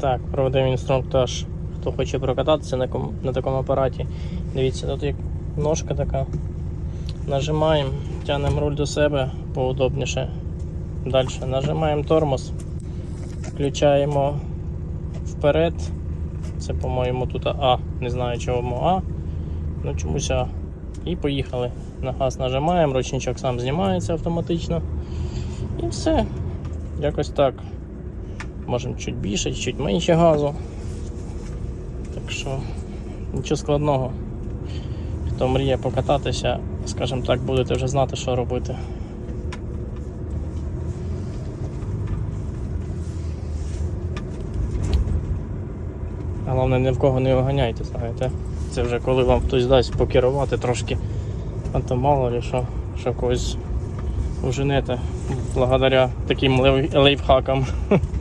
Так, проведемо інструктаж. Хто хоче прокататися на, на такому апараті. Дивіться, тут є ножка така. Нажимаємо, тягнемо руль до себе поудобніше. Далі нажимаємо тормоз, включаємо вперед. Це, по-моєму, тут А. Не знаю чому А. Ну чомусь А. І поїхали. На газ нажимаємо, ручничок сам знімається автоматично. І все. Якось так. Можемо чуть більше, чуть менше газу. Так що нічого складного. Хто мріє покататися, скажімо так, будете вже знати, що робити. Головне, ні в кого не оганяйте, знаєте. Це вже коли вам хтось дасть покерувати трошки, а то мало ли що, що когось уженете благодаря таким лайф- лайфхакам.